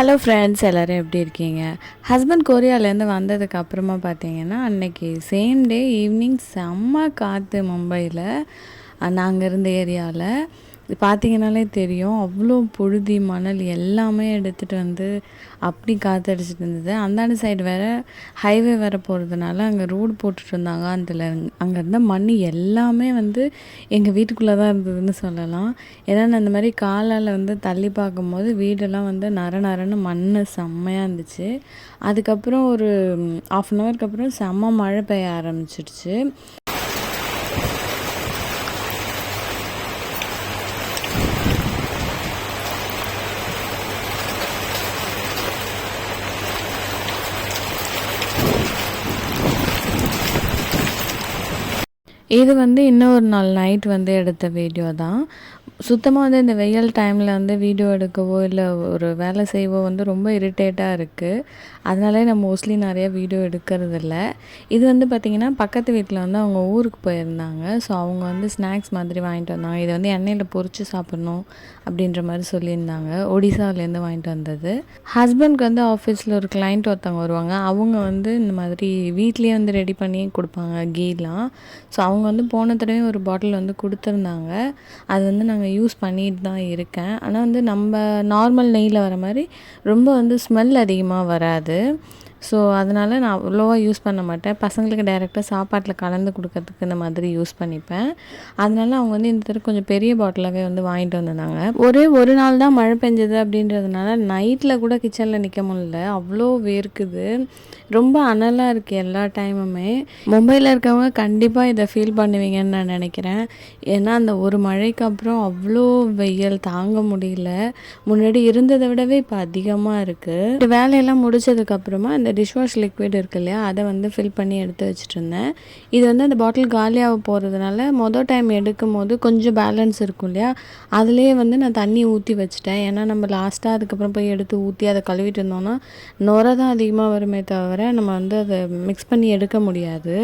Hello friends எல்லோரும் எப்படி இருக்கீங்க? ஹஸ்பண்ட் கொரியாலேருந்து வந்ததுக்கு அப்புறமா பார்த்தீங்கன்னா அன்னைக்கு சேம் டே ஈவினிங் செம்ம காற்று மும்பையில் நாங்கள் இருந்த ஏரியாவில் பார்த்தீங்கனாலே தெரியும். அவ்வளோ புழுதி மணல் எல்லாமே எடுத்துகிட்டு வந்து அப்படி காற்றடிச்சிட்டு இருந்தது. அந்தாண்ட சைடு வேறு ஹைவே வேறு போகிறதுனால அங்கே ரோடு போட்டுட்டு இருந்தாங்க. அதில் அங்கே இருந்த மண் எல்லாமே வந்து எங்கள் வீட்டுக்குள்ளே தான் இருந்ததுன்னு சொல்லலாம். ஏன்னா நான் இந்த மாதிரி காலால் வந்து தள்ளி பார்க்கும்போது வீடெல்லாம் வந்து நர நரன்னு மண் செம்மையாக இருந்துச்சு. அதுக்கப்புறம் ஒரு ஆஃப் அன் ஹவருக்கு அப்புறம் செம்ம மழை பெய்ய ஆரம்பிச்சிடுச்சு இது வந்து இன்னொரு நாள் நைட் வந்து எடுத்த வீடியோ தான். சுத்தமாக வந்து இந்த வெயில் டைமில் வந்து வீடியோ எடுக்கவோ இல்லை ஒரு வேலை செய்யவோ வந்து ரொம்ப இரிட்டேட்டாக இருக்குது அதனாலே நான் மோஸ்ட்லி நிறைய வீடியோ எடுக்கிறது இல்லை இது வந்து பார்த்திங்கன்னா பக்கத்து வீட்டில் வந்து அவங்க ஊருக்கு போயிருந்தாங்க. ஸோ அவங்க வந்து ஸ்நாக்ஸ் மாதிரி வாங்கிட்டு வந்தாங்க. இதை வந்து எண்ணெயில் பொறிச்சு சாப்பிட்ணும் அப்படின்ற மாதிரி சொல்லியிருந்தாங்க. ஒடிசாவிலேருந்து வாங்கிட்டு வந்தது. ஹஸ்பண்ட்க்கு வந்து ஆஃபீஸில் ஒரு கிளைண்ட் ஒருத்தவங்க வருவாங்க. அவங்க வந்து இந்த மாதிரி வீட்லேயே வந்து ரெடி பண்ணி கொடுப்பாங்க கீலாம். ஸோ அவங்க வந்து போன தடவை ஒரு பாட்டில் வந்து கொடுத்துருந்தாங்க. அது வந்து நாங்கள் யூஸ் பண்ணிட்டு தான் இருக்கேன். ஆனால் வந்து நம்ம நார்மல் நெய்யில் வர மாதிரி ரொம்ப வந்து ஸ்மெல் அதிகமாக வராது. ஸோ அதனால் நான் அவ்வளோவா யூஸ் பண்ண மாட்டேன். பசங்களுக்கு டைரெக்டாக சாப்பாட்டில் கலந்து கொடுக்கறதுக்கு இந்த மாதிரி யூஸ் பண்ணிப்பேன். அதனால அவங்க வந்து இந்த தடவை கொஞ்சம் பெரிய பாட்டிலாகவே வந்து வாங்கிட்டு வந்திருந்தாங்க. ஒரே ஒரு நாள் தான் மழை பெஞ்சது அப்படின்றதுனால நைட்டில் கூட கிச்சனில் நிற்க முடியல. அவ்வளோ வேர்க்குது. ரொம்ப அனலாக இருக்குது எல்லா டைமுமே மும்பையில் இருக்கவங்க கண்டிப்பாக இதை ஃபீல் பண்ணுவீங்கன்னு நான் நினைக்கிறேன். ஏன்னா அந்த ஒரு மழைக்கு அப்புறம் அவ்வளோ வெயில் தாங்க முடியல. முன்னாடி இருந்ததை விடவே இப்போ அதிகமாக இருக்குது வேலையெல்லாம் முடிச்சதுக்கப்புறமா இந்த டிஷ்வாஷ் லிக்விட் இருக்கு இல்லையா அதை வந்து ஃபில் பண்ணி எடுத்து வச்சுட்டு இருந்தேன் இது வந்து அந்த பாட்டில் காலியாக போகிறதுனால மொதல் டைம் எடுக்கும் போது கொஞ்சம் பேலன்ஸ் இருக்கும் இல்லையா அதுலேயே வந்து நான் தண்ணி ஊற்றி வச்சுட்டேன். ஏன்னா நம்ம லாஸ்ட்டாக அதுக்கப்புறம் போய் எடுத்து ஊற்றி அதை கழுவிட்டு இருந்தோம்னா நுர தான் அதிகமாக வருமே தவிர நம்ம வந்து அதை மிக்ஸ் பண்ணி எடுக்க முடியாது.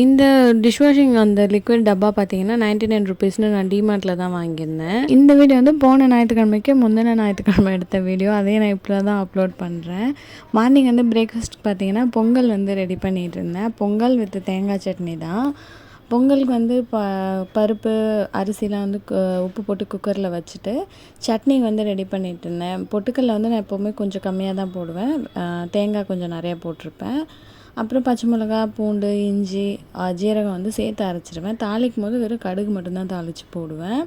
இந்த டிஷ்வாஷிங் அந்த லிக்விட் டப்பா பார்த்தீங்கன்னா நைன்டி நைன் ருபீஸ்னு நான் டிமார்ட்டில் தான் வாங்கியிருந்தேன். இந்த வீடியோ வந்து போன ஞாயிற்றுக்கிழமைக்கு முந்தின ஞாயிற்றுக்கிழமை எடுத்த வீடியோ. அதே நான் இப்போ தான் அப்லோட் பண்ணுறேன் மார்னிங் வந்து பிரேக்ஃபாஸ்ட் பார்த்தீங்கன்னா பொங்கல் வந்து ரெடி பண்ணிகிட்டு இருந்தேன். பொங்கல் வித் தேங்காய் சட்னி தான். பொங்கலுக்கு வந்து ப பருப்பு அரிசிலாம் வந்து உப்பு போட்டு குக்கரில் வச்சுட்டு சட்னி வந்து ரெடி பண்ணிகிட்டு இருந்தேன். பொட்டுக்கல்ல வந்து நான் எப்போவுமே கொஞ்சம் கம்மியாக தான் போடுவேன். தேங்காய் கொஞ்சம் நிறையா போட்டிருப்பேன். அப்புறம் பச்சை மிளகா பூண்டு இஞ்சி ஜீரகம் வந்து சேர்த்து அரைச்சிடுவேன் தாளிக்கும் போது வெறும் கடுகு மட்டும்தான் தாளித்து போடுவேன்.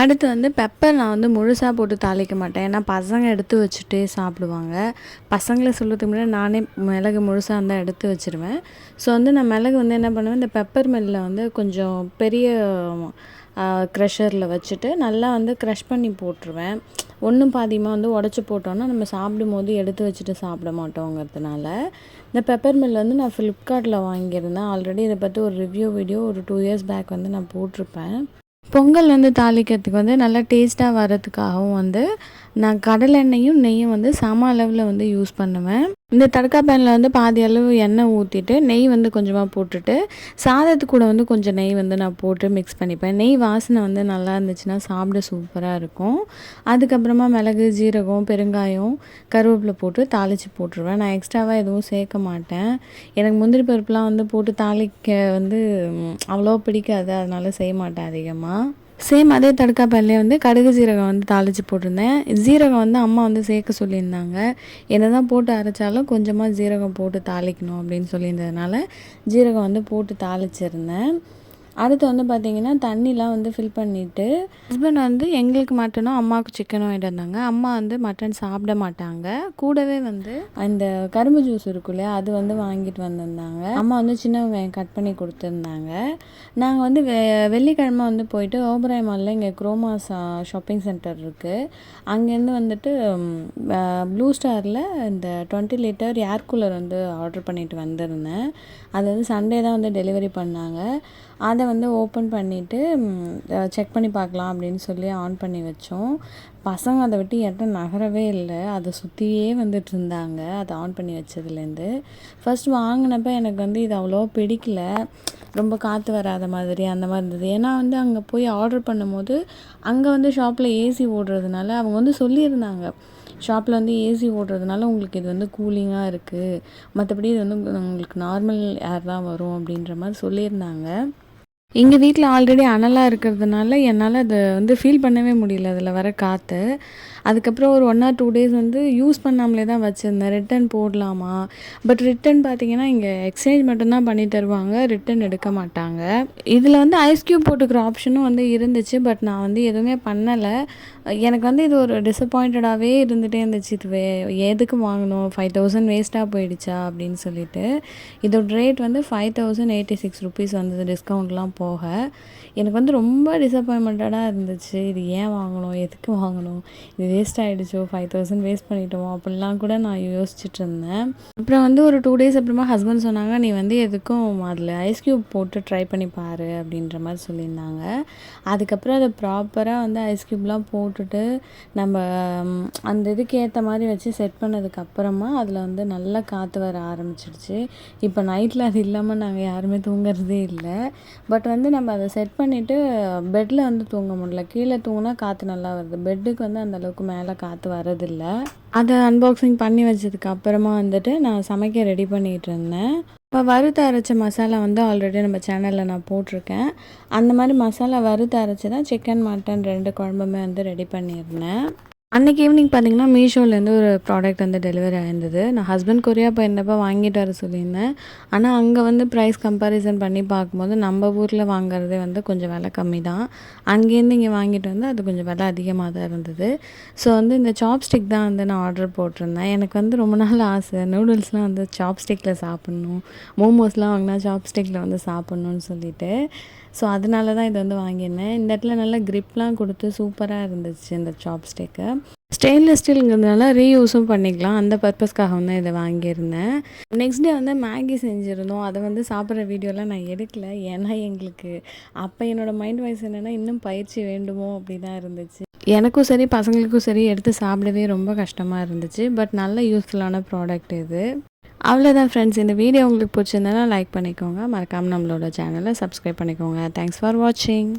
அடுத்து வந்து பெப்பர் நான் வந்து முழுசாக போட்டு தாளிக்க மாட்டேன். ஏன்னா பசங்க எடுத்து வச்சுட்டு சாப்பிடுவாங்க. பசங்களை சொல்கிறதுக்கு முன்னாடி நானே மிளகு முழுசாக இருந்தால் எடுத்து வச்சுருவேன். ஸோ வந்து நான் மிளகு வந்து என்ன பண்ணுவேன்? இந்த பெப்பர் மில்லில் வந்து கொஞ்சம் பெரிய க்ரெஷரில் வச்சுட்டு நல்லா வந்து க்ரஷ் பண்ணி போட்டுருவேன். ஒன்றும் பாதியமாக வந்து உடச்சி போட்டோன்னா நம்ம சாப்பிடும் போது எடுத்து வச்சுட்டு சாப்பிட மாட்டோங்கிறதுனால இந்த பெப்பர் மில் வந்து நான் ஃப்ளிப்கார்ட்டில் வாங்கியிருந்தேன். ஆல்ரெடி இதை பற்றி ஒரு ரிவ்யூ வீடியோ ஒரு டூ இயர்ஸ் பேக் வந்து நான் போட்டிருப்பேன். பொங்கல் வந்து தாளிக்கிறதுக்கு வந்து நல்லா டேஸ்ட்டாக வர்றதுக்காகவும் வந்து நான் கடலெண்ணெயும் நெய்யும் வந்து சம அளவில் வந்து யூஸ் பண்ணுவேன். இந்த தடுக்கா பேனில் வந்து பாதி அளவு எண்ணெய் ஊற்றிட்டு நெய் வந்து கொஞ்சமாக போட்டுட்டு சாதத்துக்கு கூட வந்து கொஞ்சம் நெய் வந்து நான் போட்டு மிக்ஸ் பண்ணிப்பேன். நெய் வாசனை வந்து நல்லா இருந்துச்சுன்னா சாப்பிட சூப்பராக இருக்கும். அதுக்கப்புறமா மிளகு ஜீரகம் பெருங்காயம் கருவேப்பிலை போட்டு தாளித்து போட்டுருவேன். நான் எக்ஸ்ட்ராவாக எதுவும் சேர்க்க மாட்டேன். எனக்கு முந்திரி பருப்புலாம் வந்து போட்டு தாளிக்க வந்து அவ்வளோ பிடிக்காது. அதனால் செய்ய மாட்டேன் அதிகமாக சேம் அதே தடுக்காப்பல்லே வந்து கடுகு ஜீரகம் வந்து தாளித்து போட்டிருந்தேன். ஜீரகம் வந்து அம்மா வந்து சேர்க்க சொல்லியிருந்தாங்க. என்ன தான் போட்டு அரைச்சாலும் கொஞ்சமாக ஜீரகம் போட்டு தாளிக்கணும் அப்படின்னு சொல்லியிருந்ததுனால ஜீரகம் வந்து போட்டு தாளிச்சிருந்தேன். அடுத்து வந்து பார்த்திங்கன்னா தண்ணிலாம் வந்து ஃபில் பண்ணிவிட்டு ஹஸ்பண்ட் வந்து எங்களுக்கு மட்டனும் அம்மாவுக்கு சிக்கனும் வாங்கிட்டு வந்தாங்க. அம்மா வந்து மட்டன் சாப்பிட மாட்டாங்க. கூடவே வந்து அந்த கரும்பு ஜூஸ் இருக்கும் இல்லையா அது வந்து வாங்கிட்டு வந்திருந்தாங்க. அம்மா வந்து சின்ன வெங்காயம் கட் பண்ணி கொடுத்துருந்தாங்க. நாங்கள் வந்து வெ வெள்ளிக்கிழமை வந்து போயிட்டு ஓபராய் மாலில் இங்கே குரோமா ஷாப்பிங் சென்டர் இருக்குது அங்கேருந்து வந்துட்டு ப்ளூ ஸ்டாரில் இந்த டுவெண்ட்டி லிட்டர் ஏர் கூலர் வந்து ஆர்டர் பண்ணிட்டு வந்திருந்தேன். அது வந்து சண்டே தான் வந்து டெலிவரி பண்ணாங்க. அதை வந்து ஓப்பன் பண்ணிவிட்டு செக் பண்ணி பார்க்கலாம் அப்படின்னு சொல்லி ஆன் பண்ணி வச்சோம். பசங்க அதை விட்டு எட்ட நகரவே இல்லை. அதை சுற்றியே வந்துட்டு இருந்தாங்க. அதை ஆன் பண்ணி வச்சதுலேருந்து. ஃபர்ஸ்ட் வாங்கினப்ப எனக்கு வந்து இது அவ்வளோ பிடிக்கல. ரொம்ப காற்று வராத மாதிரி அந்த மாதிரி இருந்தது. ஏன்னா வந்து அங்கே போய் ஆர்டர் பண்ணும்போது அங்கே வந்து ஷாப்பில் ஏசி ஓடுறதுனால அவங்க வந்து சொல்லியிருந்தாங்க. ஷாப்பில் வந்து ஏசி ஓடுறதுனால உங்களுக்கு இது வந்து கூலிங்காக இருக்குது மற்றபடி இது வந்து உங்களுக்கு நார்மல் ஏர் தான் வரும் அப்படின்ற மாதிரி சொல்லியிருந்தாங்க. எங்கள் வீட்டில் ஆல்ரெடி அனலாக இருக்கிறதுனால என்னால் அதை வந்து ஃபீல் பண்ணவே முடியல அதில் வர காற்று அதுக்கப்புறம் ஒரு ஒன் ஆர் டூ டேஸ் வந்து யூஸ் பண்ணாமலே தான் வச்சுருந்தேன். ரிட்டன் போடலாமா? பட் ரிட்டன் பார்த்தீங்கன்னா இங்கே எக்ஸ்சேஞ்ச் மட்டும்தான் பண்ணி தருவாங்க ரிட்டன் எடுக்க மாட்டாங்க. இதில் வந்து ஐஸ் க்யூப் போட்டுக்கிற ஆப்ஷனும் வந்து இருந்துச்சு பட் நான் வந்து எதுவுமே பண்ணலை. எனக்கு வந்து இது ஒரு டிசப்பாயிண்டடாகவே இருந்துகிட்டே இருந்துச்சு இது வே எதுக்கு வாங்கணும்? ஃபைவ் தௌசண்ட் வேஸ்ட்டாக போயிடுச்சா? அப்படின்னு சொல்லிட்டு. இதோட ரேட் வந்து five thousand eighty six rupees வந்து டிஸ்கவுண்ட்லாம் போக எனக்கு வந்து ரொம்ப டிசப்பாயின்மெண்டடாக இருந்துச்சு. இது ஏன் வாங்கணும்? எதுக்கு வாங்கணும்? இது வேஸ்ட் ஆகிடுச்சோ ஃபைவ் தௌசண்ட் வேஸ்ட் பண்ணிட்டோமோ? அப்படிலாம் கூட நான் யோசிச்சுட்டு இருந்தேன். அப்புறம் வந்து ஒரு டூ டேஸ் அப்புறமா ஹஸ்பண்ட் சொன்னாங்க நீ வந்து எதுக்கும் அதில் ஐஸ் க்யூப் போட்டு ட்ரை பண்ணி பாரு அப்படின்ற மாதிரி சொல்லியிருந்தாங்க. அதுக்கப்புறம் அதை ப்ராப்பராக வந்து ஐஸ் க்யூப்லாம் போட்டுட்டு நம்ம அந்த இதுக்கு ஏற்ற மாதிரி வச்சு செட் பண்ணதுக்கப்புறமா அதில் வந்து நல்லா காற்று வர ஆரம்பிச்சிடுச்சு. இப்போ நைட்டில் அது இல்லாமல் நாங்கள் யாருமே தூங்குறதே இல்லை. பட் வந்து நம்ம அதை செட் பண்ணிவிட்டு பெட்டில் வந்து தூங்க முடியல. கீழே தூங்கினா காற்று நல்லா வருது. பெட்டுக்கு வந்து அந்த அளவுக்கு மேலே காற்று வரதில்ல. அதை அன்பாக்சிங் பண்ணி வச்சதுக்கு அப்புறமா வந்துட்டு நான் சமைக்க ரெடி பண்ணிகிட்டு இருந்தேன். இப்போ வறுத்து அரைச்ச மசாலா வந்து ஆல்ரெடி நம்ம சேனலில் நான் போட்டிருக்கேன். அந்த மாதிரி மசாலா வறுத்து அரைச்சி தான் சிக்கன் மட்டன் ரெண்டு குழம்புமே வந்து ரெடி பண்ணியிருந்தேன். அன்றைக்கி ஈவினிங் பார்த்தீங்கன்னா மீஷோலேருந்து ஒரு ப்ராடக்ட் வந்து டெலிவரி ஆயிருந்தது. நான் ஹஸ்பண்ட் கொரியா போயிருந்தப்போ வாங்கிட்டு வர சொல்லியிருந்தேன். ஆனால் அங்கே வந்து ப்ரைஸ் கம்பேரிசன் பண்ணி பார்க்கும்போது நம்ம ஊரில் வாங்குறதே வந்து கொஞ்சம் விலை கம்மி தான் அங்கேருந்து இங்கே வாங்கிட்டு வந்து அது கொஞ்சம் விலை அதிகமாக தான் இருந்தது. ஸோ வந்து இந்த சாப்ஸ்டிக் தான் வந்து நான் ஆர்டர் போட்டிருந்தேன். எனக்கு வந்து ரொம்ப நாள் ஆசை. நூடுல்ஸ்லாம் வந்து சாப்ஸ்டிக்கில் சாப்பிட்ணும். மோமோஸ்லாம் வாங்கினா சாப்ஸ்டிக்கில் வந்து சாப்பிட்ணுன்னு சொல்லிட்டு. ஸோ அதனால தான் இது வந்து வாங்கியிருந்தேன். இந்த இடத்துல நல்லா க்ரிப்லாம் கொடுத்து சூப்பராக இருந்துச்சு இந்த சாப்ஸ்டிக்கு ஸ்டெயின்லெஸ் ஸ்டீலுங்கிறதுனால ரீயூஸும் பண்ணிக்கலாம். அந்த பர்பஸ்க்காக வந்து இதை வாங்கியிருந்தேன். நெக்ஸ்ட் டே வந்து மேகி செஞ்சுருந்தோம். அதை வந்து சாப்பிட்ற வீடியோலாம் நான் எடுக்கல. ஏன்னா எங்களுக்கு அப்போ என்னோடய மைண்ட் வாய்ஸ் என்னென்னா இன்னும் பயிற்சி வேண்டுமோ? அப்படி தான் இருந்துச்சு. எனக்கும் சரி பசங்களுக்கும் சரி எடுத்து சாப்பிடவே ரொம்ப கஷ்டமாக இருந்துச்சு. பட் நல்ல யூஸ்ஃபுல்லான ப்ராடக்ட் இது. அவ்வளோதான் ஃப்ரெண்ட்ஸ் இந்த வீடியோ உங்களுக்கு பிடிச்சிருந்தனா லைக் பண்ணிக்கோங்க. மறக்காமல் நம்மளோட சேனலை சப்ஸ்கிரைப் பண்ணிக்கோங்க. தேங்க்ஸ் ஃபார் வாட்சிங்